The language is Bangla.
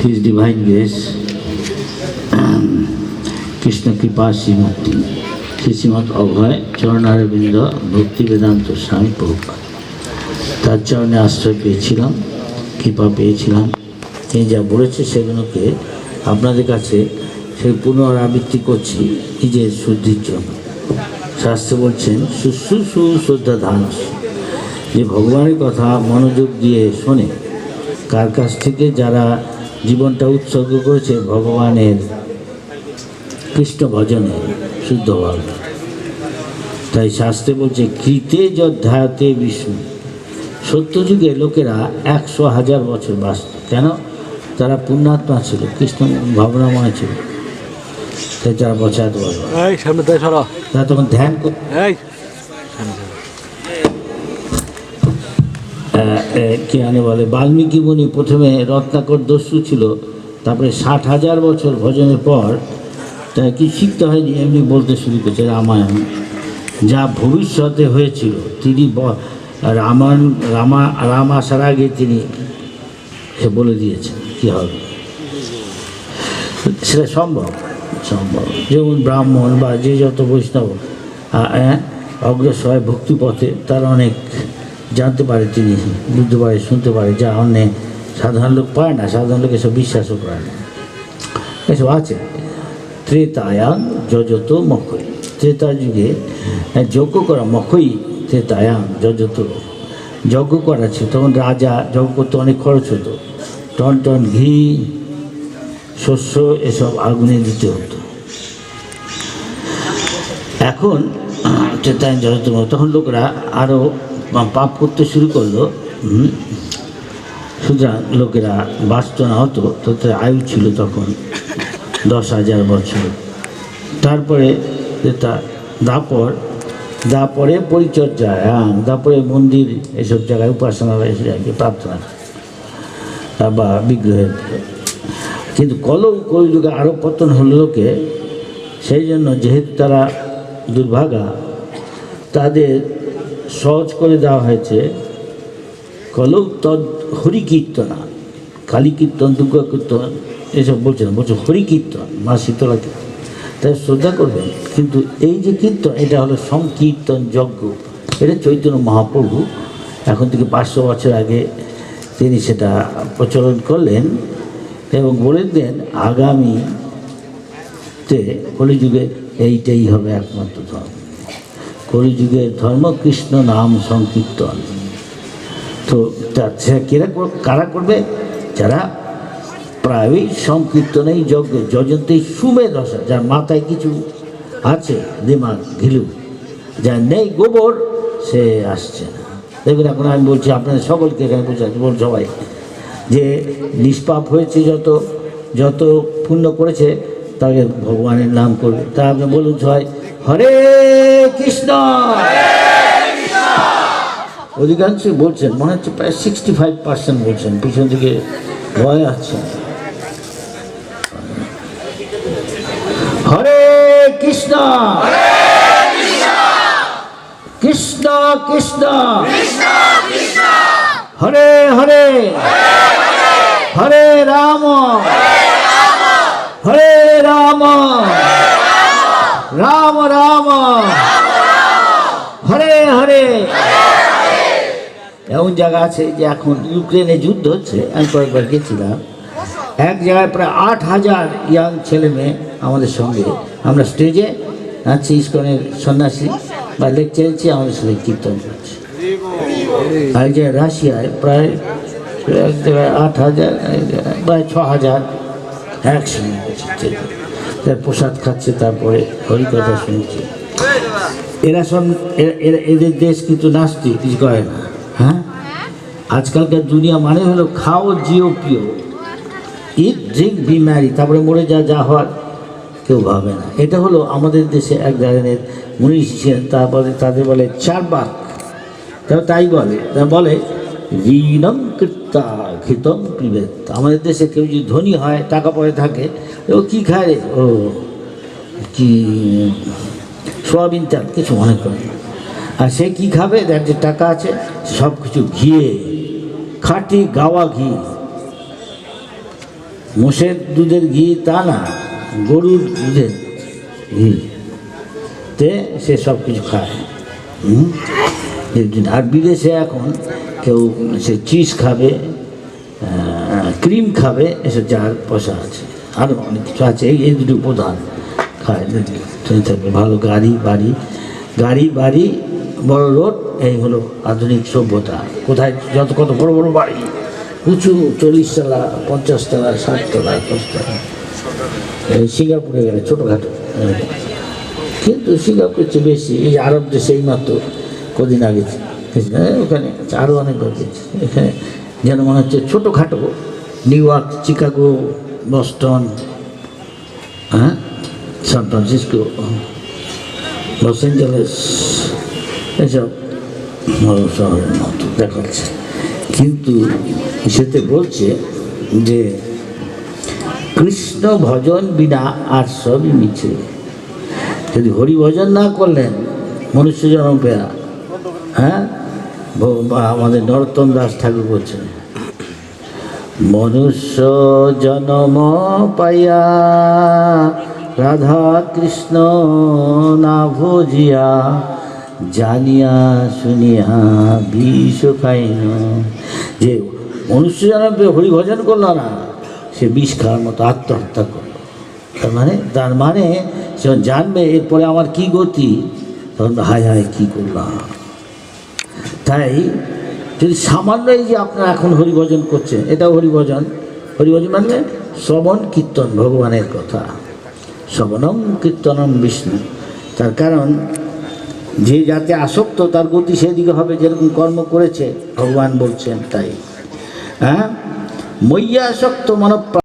His Divine Grace, কৃপা শ্রীমূর্তি শ্রী শ্রীমৎ অভয় চরণারবিন্দ ভক্তি বেদান্ত স্বামী প্রভুপাদ তার চরণে আশ্রয় পেয়েছিলাম কৃপা পেয়েছিলাম। তিনি যা বলেছে সেগুলোকে আপনাদের কাছে সেই পুনরাবৃত্তি করছি নিজের শুদ্ধির জন্য। শাস্ত্রে বলছেন শুশ্রূষু শ্রদ্ধা ধান যে ভগবানের কথা মনোযোগ দিয়ে শোনে কার কাছ থেকে যারা জীবনটা উৎসর্গ করেছে ভগবানের কৃষ্ণ ভজনে শুদ্ধভাবে তাই শাস্ত্রে বলছে কৃতে যধ্যায়তে বিষ্ণু। সত্যযুগে লোকেরা একশো হাজার বছর বাঁচত কেন? তারা পুণ্যাত্মা ছিল কৃষ্ণ ভাবনাময় ছিল। তাই তাই সরা। তারা তখন ধ্যান করত কি আনে বলে, বাল্মীকি মুনি প্রথমে রত্নাকর দস্যু ছিল, তারপরে ষাট হাজার বছর ভজনের পর তাই কি শিখতে হয়নি? এমনি বলতে শুরু করেছে রামায়ণ। যা ভবিষ্যতে হয়েছিল, তিনি রামায়ণ, রামা, রাম আসার আগে তিনি বলে দিয়েছেন, কি হবে? সেটা সম্ভব সম্ভব। যেমন ব্রাহ্মণ বা যে যত বৈষ্ণব অগ্রসর হয় ভক্তিপথে, তার অনেক জানতে পারে তিনি বুঝতে পারে শুনতে পারে যা অন্য সাধারণ লোক পায় না সাধারণ লোক এসব বিশ্বাসও করে না। এসব আছে। ত্রেতায়াং যজত মক্ষই। ত্রেতা যুগে হ্যাঁ, যজ্ঞ করা মক্ষই ত্রেতায়াং যজত। যজ্ঞ করা ছিল তখন রাজা যজ্ঞ করতে অনেক খরচ হতো। টন টন ঘি শস্য এসব আগুনে দিতে হতো। এখন চেতায়ন জগতম তখন লোকরা আরও পাপ করতে শুরু করল সুতরাং লোকেরা বাঁচত না হতো, তো তার আয়ু ছিল তখন দশ হাজার বছর। তারপরে যেটা দাপর, দাপরে পরিচর্যা হ্যাঁ দাপরে মন্দির এসব জায়গায় জায়গায় প্রার্থনা বা বিগ্রহের কিন্তু কল কলিযুগে আরও পতন হলো লোকে, সেই জন্য যেহেতু তারা দুর্ভাগা, তাদের সহজ করে দেওয়া হয়েছে। কলৌ তদ হরি কীর্তনা, কালী কীর্তন, দুর্গা কীর্তন, এসব বলছে না, বলছে হরি কীর্তন, মা শীতলা কীর্তন। তাই শ্রদ্ধা করবেন, কিন্তু এই যে কীর্তন, এটা হলো সংকীর্তন যজ্ঞ। এটা চৈতন্য মহাপ্রভু, এখন থেকে পাঁচশো বছর আগে তিনি সেটা প্রচলন করলেন এবং বলে দেন আগামীতে কলিযুগে এইটাই হবে একমাত্র ধর্ম। কলিযুগের ধর্ম কৃষ্ণ নাম সংকীর্তন। তো কেরা কারা করবে? যারা প্রায়ই সংকীর্তনেই যজ্ঞ যজন্তেই সুমে দশা, যার মাথায় কিছু আছে, দিমাগ, ঘিলু, যার নেই গোবর, সে আসছে না। দেখুন, এখন আমি বলছি আপনাদের সকলকে এখানে বোঝাচ্ছি বল সবাই, যে নিষ্পাপ হয়েছে যত যত পুণ্য করেছে, তাকে ভগবানের নাম করবে। তা আপনি বলুন সবাই হরে কৃষ্ণ। অধিকাংশই বলছেন, মনে হচ্ছে প্রায় সিক্সটি ফাইভ পার্সেন্ট বলছেন, পিছন দিকে ভয় আছে। হরে কৃষ্ণ। কৃষ্ণ কৃষ্ণ। হরে হরে। হরে রাম। হরে রাম। রাম হরে হরে। এমন জায়গা আছে যে এখন ইউক্রেনে যুদ্ধ হচ্ছে, আমি কয়েকবার গেছিলাম। এক জায়গায় প্রায় আট হাজার ইয়াং ছেলে মেয়ে আমাদের সঙ্গে। আমরা স্টেজে নাচছি, ইস্কনের সন্ন্যাসী বা লেকচারছি আমাদের সাথে কীর্তন করছি। আর যে রাশিয়ায় প্রায় এক জায়গায় আট হাজার প্রায় ছ হাজার একসঙ্গে তার প্রসাদ খাচ্ছে, তারপরে হরিকথা শুনছে। এরা সব এদের দেশ কিন্তু নাস্তি কিছু করে না। হ্যাঁ? আজকালকার দুনিয়া মানে হলো খাও, জিও, পিও। ইট ড্রিঙ্ক বি ম্যারি তারপরে মরে যা যা হওয়ার কেউ ভাবে না। এটা হলো আমাদের দেশে এক ধরনের মুনি ছিলেন তারপরে তাদের বলে চারবাক। তারা তাই বলে, তারা বলে ঋণম কৃত্তা ঘৃতম পিবেত আমাদের দেশে কেউ যদি ধনী হয়, টাকা পয়সা থাকে ও কী খায় রে? ও, কি সোয়াবিন চাল, কিছু মনে করে আর সে কি খাবে? যার যে টাকা আছে সব কিছু ঘিয়ে, খাঁটি গাওয়া ঘি। মোষের দুধের ঘি তা না, গরুর দুধের ঘি। তে সে সব কিছু খায়? আর বিদেশে এখন কেউ সে চিজ খাবে ক্রিম খাবে, এসব যার পয়সা আছে। আরও অনেক কিছু আছে। এই এই দুটো প্রধান খায়। থাকবে ভালো গাড়ি বাড়ি। গাড়ি বাড়ি বড় রোড এই হলো আধুনিক সভ্যতা। কোথায়? যত কত বড় বড় বাড়ি। উঁচু চল্লিশ তলা পঞ্চাশ তলা ষাট তলা দশ তলা। সিঙ্গাপুরে গেলে ছোটোখাটো। কিন্তু সিঙ্গাপুরের চেয়ে বেশি। এই আরব দেশে এই মাত্র কদিন আগে হ্যাঁ, ওখানে আরও অনেক গেছি এখানে যেন মনে হচ্ছে ছোটোখাটো নিউ ইয়র্ক চিকাগো বস্টন হ্যাঁ সান ফ্রান্সিসকো লস অ্যাঞ্জেলেস এসব শহরের মতো দেখাচ্ছে। কিন্তু সেতে বলছে যে, কৃষ্ণ ভজন বিনা আর সবই মিছে। যদি হরি ভজন না করলেন, মনুষ্য জন্ম পেয়া হ্যাঁ? আমাদের নরোত্তম দাস ঠাকুর বলছেন। মনুষ্য জনম পাইয়া রাধা কৃষ্ণ না ভজিয়া, জানিয়া শুনিয়া বিষ খাইন যে মনুষ্য জন্ম হরি ভজন করল না, সে বিষ খাওয়ার মতো আত্মহত্যা করল। তার মানে তার মানে সে জানবে, এরপরে আমার কি গতি? তখন হায় হায় কী করলাম? তাই যদি সামান্য এই যে আপনারা এখন হরিভজন করছেন, এটাও হরিভজন। হরিভজন মানে শ্রবণ কীর্তন, ভগবানের কথা। শ্রবণম কীর্তনম বিষ্ণু। তার কারণ, যে যাতে আসক্ত, তার গতি সেদিকে হবে, যেরকম কর্ম করেছে, ভগবান বলছেন তাই। হ্যাঁ? মৈয়াসক্ত মানব